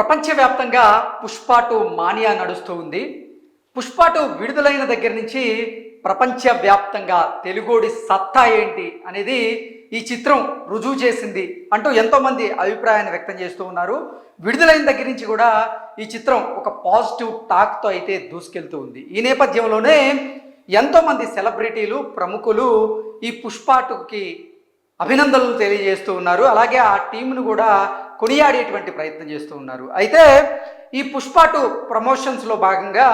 ప్రపంచవ్యాప్తంగా పుష్పాటు మానియా నడుస్తూ ఉంది. పుష్పాటు విడుదలైన దగ్గర నుంచి ప్రపంచవ్యాప్తంగా తెలుగోడి సత్తా ఏంటి అనేది ఈ చిత్రం రుజువు చేసింది అంటూ ఎంతోమంది అభిప్రాయాన్ని వ్యక్తం చేస్తూ ఉన్నారు. విడుదలైన దగ్గర నుంచి కూడా ఈ చిత్రం ఒక పాజిటివ్ టాక్తో అయితే దూసుకెళ్తూ ఉంది. ఈ నేపథ్యంలోనే ఎంతోమంది సెలబ్రిటీలు ప్రముఖులు ఈ పుష్పాటుకి అభినందనలు తెలియజేస్తూ ఉన్నారు. అలాగే ఆ టీంను కూడా కొనియాడేటువంటి ప్రయత్నం చేస్తూ ఉన్నారు. అయితే ఈ పుష్ప టు ప్రమోషన్స్లో భాగంగా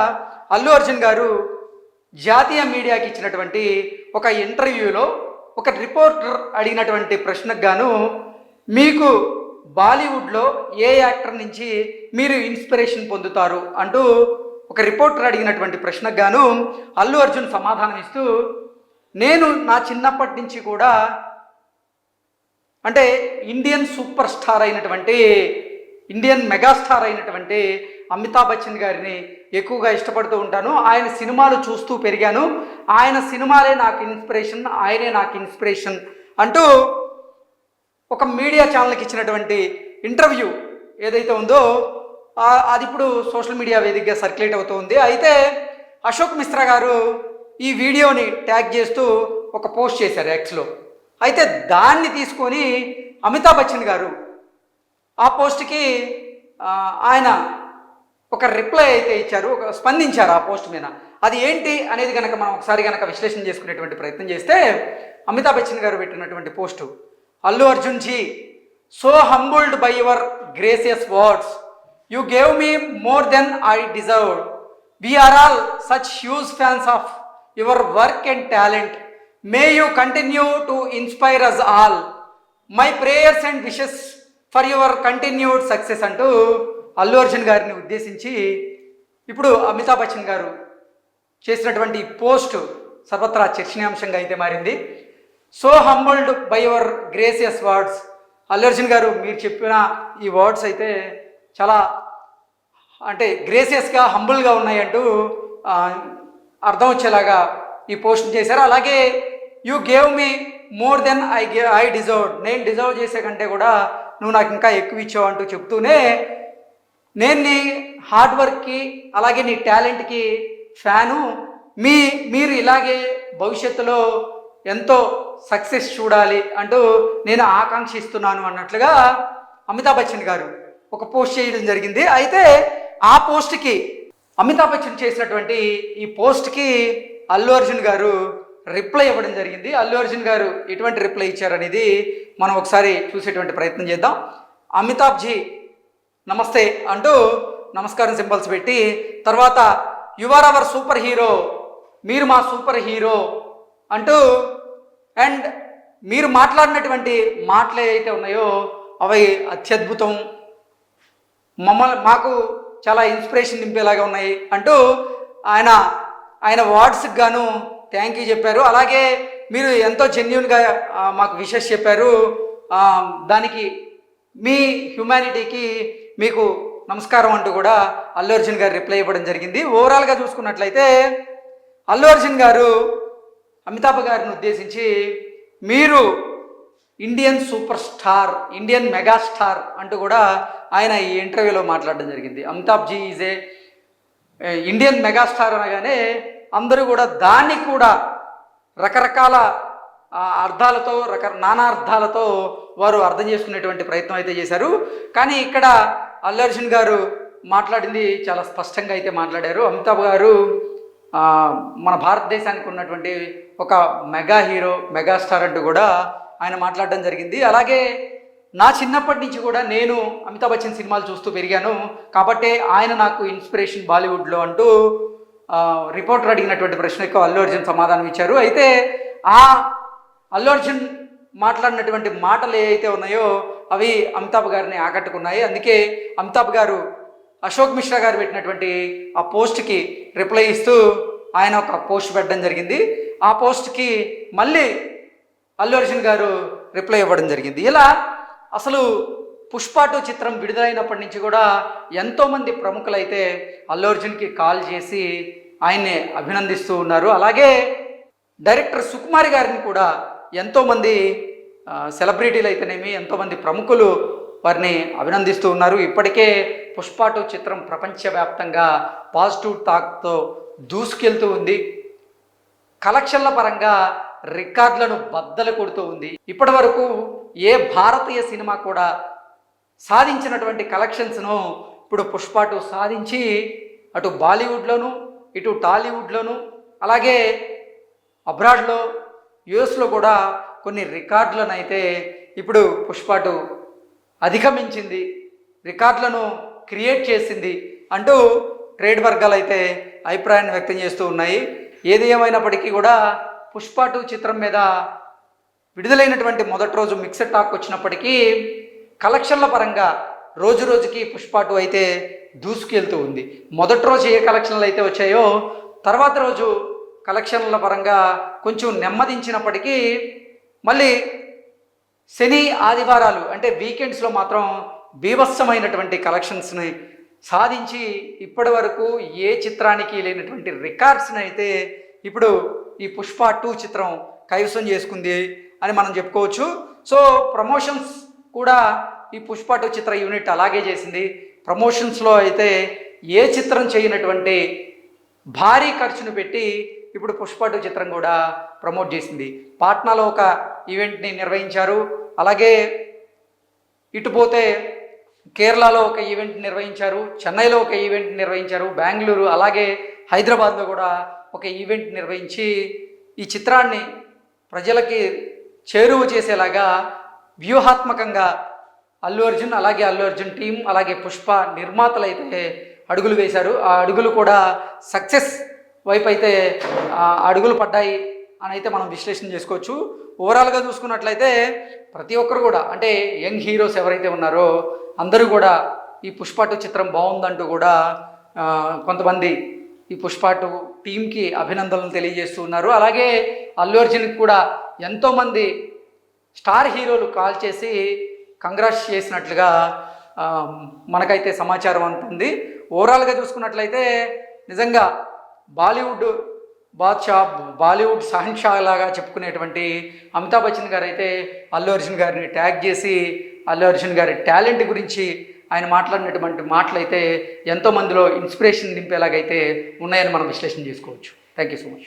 అల్లు అర్జున్ గారు జాతీయ మీడియాకి ఇచ్చినటువంటి ఒక ఇంటర్వ్యూలో ఒక రిపోర్టర్ అడిగినటువంటి ప్రశ్నకు గాను మీకు బాలీవుడ్లో ఏ యాక్టర్ నుంచి మీరు ఇన్స్పిరేషన్ పొందుతారు అంటూ ఒక రిపోర్టర్ అడిగినటువంటి ప్రశ్నకు గాను అల్లు అర్జున్ సమాధానం ఇస్తూ నేను నా చిన్నప్పటి నుంచి కూడా అంటే ఇండియన్ సూపర్ స్టార్ అయినటువంటి ఇండియన్ మెగాస్టార్ అయినటువంటి అమితాబ్ బచ్చన్ గారిని ఎక్కువగా ఇష్టపడుతూ ఉంటాను. ఆయన సినిమాలు చూస్తూ పెరిగాను. ఆయన సినిమాలే నాకు ఇన్స్పిరేషన్ ఆయనే నాకు ఇన్స్పిరేషన్ అంటూ ఒక మీడియా ఛానల్కి ఇచ్చినటువంటి ఇంటర్వ్యూ ఏదైతే ఉందో అది ఇప్పుడు సోషల్ మీడియా వేదికగా సర్క్యులేట్ అవుతుంది అయితే అశోక్ మిశ్రా గారు ఈ వీడియోని ట్యాగ్ చేస్తూ ఒక పోస్ట్ చేశారు ఎక్స్లో అయితే దాన్ని తీసుకొని అమితాబ్ బచ్చన్ గారు ఆ పోస్ట్కి ఆయన ఒక రిప్లై అయితే ఇచ్చారు ఒక స్పందించారు ఆ పోస్ట్ మీద. అది ఏంటి అనేది కనుక మనం ఒకసారి కనుక విశ్లేషణ చేసుకునేటువంటి ప్రయత్నం చేస్తే అమితాబ్ బచ్చన్ గారు పెట్టినటువంటి post Allu Arjun ji so humbled by your gracious words. You gave me more than I deserve we are all such huge fans of your work and talent. May you continue to inspire us all my prayers and wishes for your continued success అంటూ అల్లు అర్జున్ గారిని ఉద్దేశించి ఇప్పుడు అమితాబ్ బచ్చన్ గారు చేసినటువంటి post సర్వత్రా చర్చనీయాంశంగా అయితే మారింది. So humbled by your gracious words Allu Arjun గారు మీరు చెప్పిన ఈ వర్డ్స్ అయితే చాలా అంటే గ్రేసియస్గా హంబుల్గా ఉన్నాయంటూ అర్థం వచ్చేలాగా ఈ పోస్ట్ చేశారు. అలాగే you gave me more than I gay I deserve నేను డిజర్వ్ చేసే కంటే కూడా నువ్వు నాకు ఇంకా ఎక్కువ ఇచ్చావు అంటూ చెప్తూనే నేను నీ హార్డ్ వర్క్కి అలాగే నీ టాలెంట్కి ఫ్యాను మీ మీరు ఇలాగే భవిష్యత్తులో ఎంతో సక్సెస్ చూడాలి అంటూ నేను ఆకాంక్షిస్తున్నాను అన్నట్లుగా అమితాబ్ బచ్చన్ గారు ఒక పోస్ట్ చేయడం జరిగింది. అయితే ఆ పోస్ట్కి అమితాబ్ బచ్చన్ చేసినటువంటి ఈ పోస్ట్కి అల్లు అర్జున్ గారు రిప్లై ఇవ్వడం జరిగింది. అల్లు అర్జున్ గారు ఎటువంటి రిప్లై ఇచ్చారనేది మనం ఒకసారి చూసేటువంటి ప్రయత్నం చేద్దాం. అమితాబ్ జీ నమస్తే అంటూ నమస్కారం సింబల్స్ పెట్టి తర్వాత యువర్ అవర్ సూపర్ హీరో మీరు మా సూపర్ హీరో అంటూ అండ్ మీరు మాట్లాడినటువంటి మాటలు ఏవైతే ఉన్నాయో అవి అత్యద్భుతం. మమ్మల్ని మాకు చాలా ఇన్స్పిరేషన్ నింపేలాగా ఉన్నాయి అంటూ ఆయన ఆయన వార్డ్స్కి గాను థ్యాంక్ యూ చెప్పారు. అలాగే మీరు ఎంతో జెన్యున్గా మాకు విషెస్ చెప్పారు. దానికి మీ హ్యుమానిటీకి మీకు నమస్కారం అంటూ కూడా అల్లు అర్జున్ గారు రిప్లై ఇవ్వడం జరిగింది. ఓవరాల్గా చూసుకున్నట్లయితే అల్లు అర్జున్ గారు అమితాబ్ గారిని ఉద్దేశించి మీరు Indian super star Indian megastar అంటూ కూడా ఆయన ఈ ఇంటర్వ్యూలో మాట్లాడడం జరిగింది. Amitabh ji is a Indian megastar అనగానే అందరూ కూడా దాన్ని కూడా రకరకాల అర్థాలతో రక నానా అర్థాలతో వారు అర్థం చేసుకునేటువంటి ప్రయత్నం అయితే చేశారు. కానీ ఇక్కడ అల్లు అర్జున్ గారు మాట్లాడింది చాలా స్పష్టంగా అయితే మాట్లాడారు. అమితాబ్ గారు మన భారతదేశానికి ఉన్నటువంటి ఒక మెగా హీరో మెగాస్టార్ అంటూ కూడా ఆయన మాట్లాడడం జరిగింది. అలాగే నా చిన్నప్పటి నుంచి కూడా నేను అమితాబ్ బచ్చన్ సినిమాలు చూస్తూ పెరిగాను. కాబట్టే ఆయన నాకు ఇన్స్పిరేషన్ బాలీవుడ్లో అంటూ రిపోర్టర్ అడిగినటువంటి ప్రశ్నకు అల్లు అర్జున్ సమాధానం ఇచ్చారు. అయితే ఆ అల్లు అర్జున్ మాట్లాడినటువంటి మాటలు ఏవైతే ఉన్నాయో అవి అమితాబ్ గారిని ఆకట్టుకున్నాయి. అందుకే అమితాబ్ గారు అశోక్ మిశ్రా గారు పెట్టినటువంటి ఆ పోస్ట్కి రిప్లై ఇస్తూ ఆయన ఒక పోస్ట్ పెట్టడం జరిగింది. ఆ పోస్ట్కి మళ్ళీ అల్లు అర్జున్ గారు రిప్లై ఇవ్వడం జరిగింది. ఇలా అసలు పుష్ప టూ చిత్రం విడుదలైనప్పటి నుంచి కూడా ఎంతోమంది ప్రముఖులైతే అల్లు అర్జున్కి కాల్ చేసి ఆయన్ని అభినందిస్తూ ఉన్నారు. అలాగే డైరెక్టర్ సుకుమారి గారిని కూడా ఎంతోమంది సెలబ్రిటీలు అయితేనేమి ఎంతోమంది ప్రముఖులు వారిని అభినందిస్తూ ఉన్నారు. ఇప్పటికే పుష్ప టూ చిత్రం ప్రపంచవ్యాప్తంగా పాజిటివ్ టాక్తో దూసుకెళ్తూ ఉంది. కలెక్షన్ల పరంగా రికార్డులను బద్దలు కొడుతూ ఉంది. ఇప్పటి వరకు ఏ భారతీయ సినిమా కూడా సాధించినటువంటి కలెక్షన్స్ను ఇప్పుడు పుష్ప టూ సాధించి అటు బాలీవుడ్లోను ఇటు టాలీవుడ్లోను అలాగే అబ్రాడ్లో యుఎస్లో కూడా కొన్ని రికార్డులను అయితే ఇప్పుడు పుష్ప టూ అధిగమించింది రికార్డులను క్రియేట్ చేసింది అంటూ ట్రేడ్ వర్గాలు అయితే అభిప్రాయాన్ని వ్యక్తం చేస్తూ ఉన్నాయి. ఏది ఏమైనప్పటికీ కూడా పుష్ప టూ చిత్రం మీద విడుదలైనటువంటి మొదటి రోజు మిక్సర్ టాక్ వచ్చినప్పటికీ కలెక్షన్ల పరంగా రోజు రోజుకి పుష్ప టూ అయితే దూసుకెళ్తూ ఉంది. మొదటి రోజు ఏ కలెక్షన్లు అయితే వచ్చాయో తర్వాత రోజు కలెక్షన్ల పరంగా కొంచెం నెమ్మదించినప్పటికీ మళ్ళీ శని ఆదివారాలు అంటే వీకెండ్స్లో మాత్రం బీభత్సమైనటువంటి కలెక్షన్స్ని సాధించి ఇప్పటి వరకు ఏ చిత్రానికి లేనటువంటి రికార్డ్స్ని అయితే ఇప్పుడు ఈ పుష్ప టూ చిత్రం కైవసం చేసుకుంది అని మనం చెప్పుకోవచ్చు. సో ప్రమోషన్స్ కూడా ఈ పుష్ప టూ చిత్ర యూనిట్ అలాగే చేసింది. ప్రమోషన్స్లో అయితే ఏ చిత్రం చేయనటువంటి భారీ ఖర్చును పెట్టి ఇప్పుడు పుష్ప టూ చిత్రం కూడా ప్రమోట్ చేసింది. పాట్నాలో ఒక ఈవెంట్ని నిర్వహించారు. అలాగే ఇటు పోతే కేరళలో ఒక ఈవెంట్ నిర్వహించారు. చెన్నైలో ఒక ఈవెంట్ నిర్వహించారు. బెంగళూరు అలాగే హైదరాబాద్లో కూడా ఒక ఈవెంట్ నిర్వహించి ఈ చిత్రాన్ని ప్రజలకి చేరువ చేసేలాగా వ్యూహాత్మకంగా అల్లు అర్జున్ అలాగే అల్లు అర్జున్ టీం అలాగే పుష్ప నిర్మాతలు అయితే అడుగులు వేశారు. ఆ అడుగులు కూడా సక్సెస్ వైపు అయితే అడుగులు పడ్డాయి అని అయితే మనం విశ్లేషణ చేసుకోవచ్చు. ఓవరాల్గా చూసుకున్నట్లయితే ప్రతి ఒక్కరు కూడా అంటే యంగ్ హీరోస్ ఎవరైతే ఉన్నారో అందరూ కూడా ఈ పుష్ప టూ చిత్రం బాగుందంటూ కూడా కొంతమంది ఈ పుష్ప టూ టీంకి అభినందనలు తెలియజేస్తూ ఉన్నారు. అలాగే అల్లు అర్జున్కి కూడా ఎంతోమంది స్టార్ హీరోలు కాల్ చేసి కంగ్రాట్స్ చేసినట్లుగా మనకైతే సమాచారం అందుతుంది ఓవరాల్గా చూసుకున్నట్లయితే నిజంగా బాలీవుడ్ బాద్షా బాలీవుడ్ షహన్షా లాగా చెప్పుకునేటువంటి అమితాబ్ బచ్చన్ గారు అయితే అల్లు అర్జున్ గారిని ట్యాగ్ చేసి అల్లు అర్జున్ గారి టాలెంట్ గురించి ఆయన మాట్లాడినటువంటి మాటలు అయితే ఎంతోమందిలో ఇన్స్పిరేషన్ నింపేలాగైతే ఉన్నాయని మనం విశ్లేషణ చేసుకోవచ్చు. Thank you so much